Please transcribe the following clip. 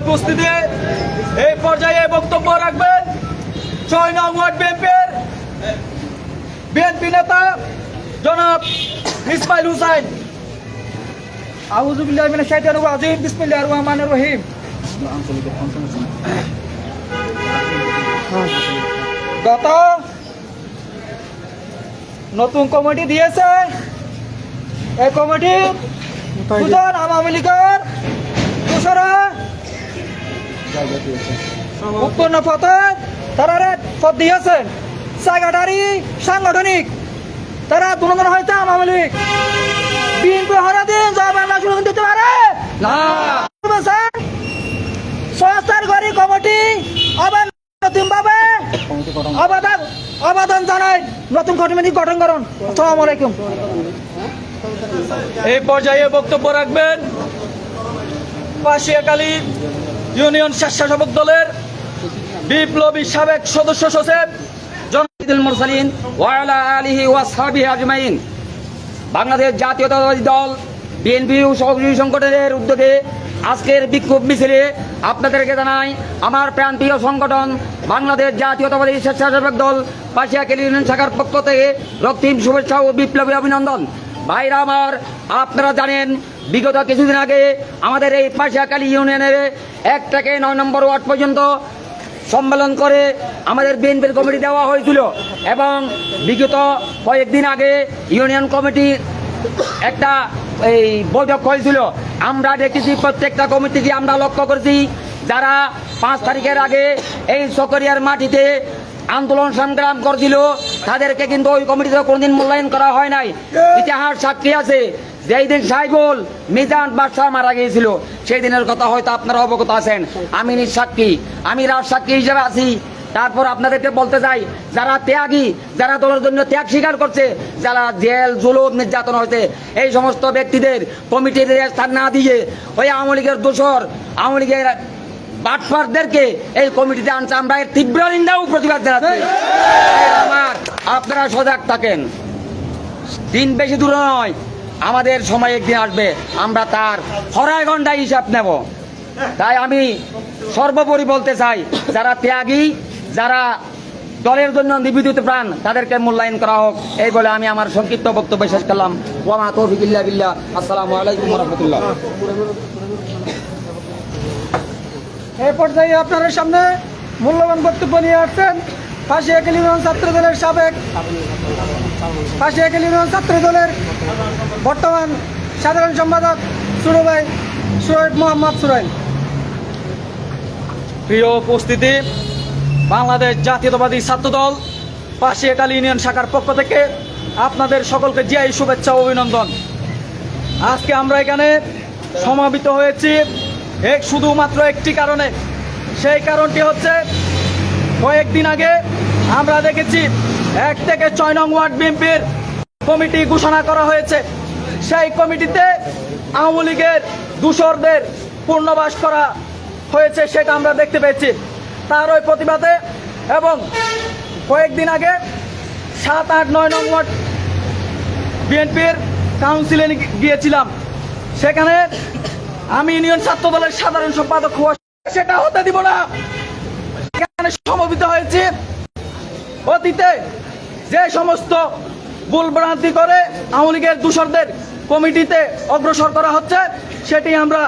উপস্থিতি এই পর্যায়ে বক্তব্য রাখবেন ছয় নং ওয়ার্ড বিএনপির বিএনপি নেতা জনাব ইসমাইল হুসাইন। আউযুবিল্লাহি মিনাশ শাইতানির রাজিম। বিসমিল্লাহির রহমানির রহিম। গত নতুন কমিটি দিয়েছে। এই কমিটি আওয়ামী লীগের উৎপন্ন পথে তারা পদ দিয়েছেন সেক্রেটারি সাংগঠনিক। তারা দুজন হয়তো আওয়ামী লীগ। বিএনপি হরা দিন জবাব না শুরু দিতে পারে। না। সংস্থার গড়ি কমিটি আবার নতুন ভাবে অবাদন অবাদন জানাই নতুন কমিটি গঠন করুন। আসসালামু আলাইকুম। এই পর্যায়ে বক্তব্য রাখবেন। পাশিয়াকালী ইউনিয়ন স্বেচ্ছাসেবক দলের বিপ্লবী সাবেক সদস্য সচিব জন সাইদুল মুরসালিন ওয়ালা আলিহি ওয়াসহাবিহি আজমাইন। বাংলাদেশ জাতীয়তাবাদী দল বিএনপি ও সহযোগী সংগঠনের উদ্যোগে আজকের বিক্ষোভ মিছিলে আপনাদেরকে জানাই, আমার প্রান্তীয় সংগঠন বাংলাদেশ জাতীয়তাবাদী স্বেচ্ছাসেবক দল পাশিয়াকেলি ইউনিয়ন শাখার পক্ষ থেকে রক্তিম শুভেচ্ছা ও বিপ্লবী অভিনন্দন। ভাইরা আমার, আপনারা জানেন, বিগত কিছুদিন আগে আমাদের এই পাশিয়াকালী ইউনিয়নের এক থেকে নয় নম্বর ওয়ার্ড পর্যন্ত সম্মেলন করে আমাদের বিএনপির কমিটি দেওয়া হয়েছিল এবং বিগত কয়েকদিন আগে ইউনিয়ন কমিটির একটা এই বৈঠক হয়েছিল। আমরা দেখেছি প্রত্যেকটা কমিটিকে আমরা লক্ষ্য করেছি, যারা পাঁচ তারিখের আগে এই সকরিয়ার মাটিতে আন্দোলন সংগ্রাম করছিল। তাদেরকে কিন্তু ওই কমিটিতে কোনোদিন মূল্যায়ন করা হয় নাই। ইতিহাস সাক্ষী আছে। যেই দিন সাইবুল মিজান বাদশাহ মারা গিয়েছিল, সেই দিনের কথা হয়তো আপনারা অবগত আছেন। আমি নিঃসাক্ষী আমি রাজ সাক্ষী হিসেবে আছি। তারপর আপনাদেরকে বলতে চাই, যারা ত্যাগী, যারা দলের জন্য ত্যাগ স্বীকার করছে, যারা জেল, জুলুম, নির্যাতন হয়েছে, এই সমস্ত ব্যক্তিদের কমিটির স্থান না দিয়ে ওই আওয়ামী লীগের দোষর, আওয়ামী লীগের বাটফারদেরকে এই কমিটিতে আনছে। আমরা এর তীব্র নিন্দা ও প্রতিবাদ জানাচ্ছি। আপনারা সজাগ থাকেন। দিন বেশি দূর নয়, আমাদের সময় একদিন আসবে। আমরা তার হরায় ঘন্টায় হিসাব নেব। তাই আমি সর্বোপরি বলতে চাই, যারা ত্যাগী, যারা দলের জন্য নিবেদিত প্রাণ, তাদেরকে মূল্যায়ন করা হোক। এই বলে আমি আমার সংক্ষিপ্ত বক্তব্য শেষ করলাম। ওয়ামা তৌফিকিল্লা বিল্লাহ। আসসালামু আলাইকুম রহমতুল্লাহ। পর্যায়ে আপনাদের সামনে মূল্যবান বক্তব্য নিয়ে আসছেন পাশিয়াকালী ইউনিয়ন ছাত্র দলের সাবেক পাশিয়াকালী ইউনিয়ন ছাত্র দলের বর্তমান সাধারণ সম্পাদক সুরু ভাই মোহাম্মদ সুরাইল। প্রিয় উপস্থিতি, বাংলাদেশ জাতীয়তাবাদী ছাত্র দল পাশিয়াকালী ইউনিয়ন শাখার পক্ষ থেকে আপনাদের সকলকে জিয়াই শুভেচ্ছা অভিনন্দন। আজকে আমরা এখানে সমাবেত হয়েছি এক শুধুমাত্র একটি কারণে। সেই কারণটি হচ্ছে, কয়েকদিন আগে আমরা দেখেছি, এক থেকে ছয় নং ওয়ার্ড বিএনপির কমিটি ঘোষণা করা হয়েছে। সেই কমিটিতে আওয়ামী লীগের দূষরদের পূর্ণবাস করা হয়েছে, সেটা আমরা দেখতে পেয়েছি। তার ওই প্রতিবাদে এবং কয়েকদিন আগে সাত, আট, নয় নং ওয়ার্ড বিএনপির কাউন্সিলে গিয়েছিলাম। সেখানে আমি ইউনিয়ন ছাত্র দলের সাধারণ সম্পাদক হওয়া সেটা হতে দিব না। সমবেত হয়েছে। অতীতে যে সমস্ত ভুলভ্রান্তি করে আওয়ামী লীগের দূষরদের কমিটিতে অগ্রসর করা হচ্ছে, সেটি আমরা